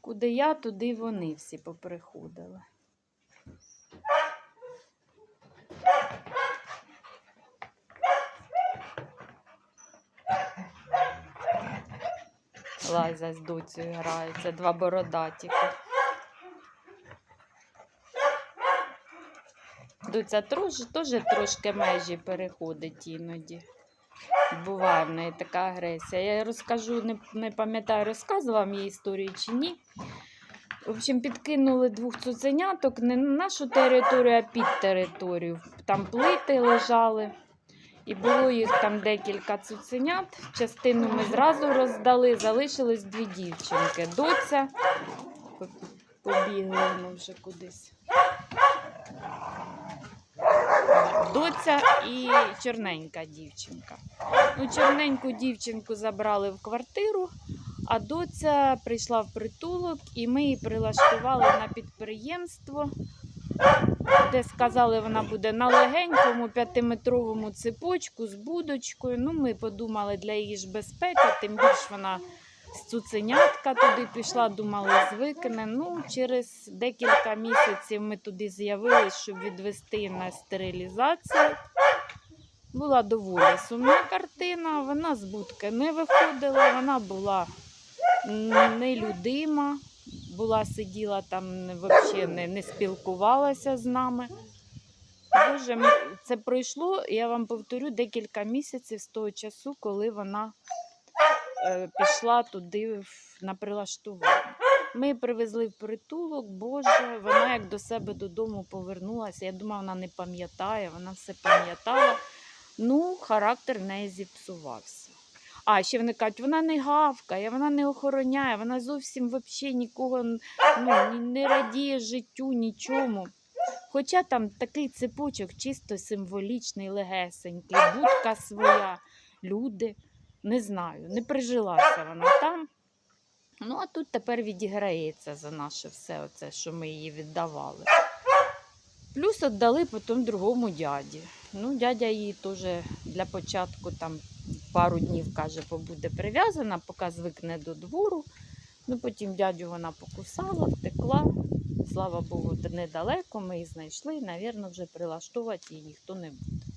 Куди я, туди вони всі поприходили. Лайза з доцею граються, два бородатіка. Доця трош, теж трошки межі переходить іноді. Буває в неї така агресія. Я розкажу, не, не пам'ятаю, розказувала вам її історію чи ні. В общем, підкинули двох цуценяток не на нашу територію, а під територію. Там плити лежали. І було їх там декілька цуценят. Частину ми зразу роздали, залишились дві дівчинки. Доця побігли вони вже кудись. Доця і чорненька дівчинка. Ну, чорненьку дівчинку забрали в квартиру, а доця прийшла в притулок, і ми її прилаштували на підприємство, де сказали, вона буде на легенькому п'ятиметровому цепочку з будочкою. Ну, ми подумали для її ж безпеки, тим більш вона цуценятка туди пішла, думали, звикне. Ну, через декілька місяців ми туди з'явились, щоб відвести на стерилізацію. Була доволі сумна картина. Вона з будки не виходила, вона була нелюдима, була сиділа там, взагалі не, не спілкувалася з нами. Боже, це пройшло, я вам повторю, декілька місяців з того часу, коли вона пішла туди на прилаштування. Ми привезли в притулок, Боже, вона як до себе додому повернулася. Я думала, вона не пам'ятає, вона все пам'ятала. Ну, характер в неї зіпсувався. А ще вони кажуть, вона не гавкає, вона не охороняє, вона зовсім взагалі нікого ну, не радіє життю, нічому. Хоча там такий цепочок чисто символічний, легесенький, будка своя, люди. Не знаю, не прижилася вона там. Ну, а тут тепер відіграється за наше все, оце, що ми її віддавали. Плюс віддали потім другому дяді. Ну, дядя її теж для початку там пару днів, каже, побуде прив'язана, поки звикне до двору. Ну, потім дядю вона покусала, втекла. Слава Богу, недалеко ми її знайшли. Навірно, вже прилаштовувати її ніхто не буде.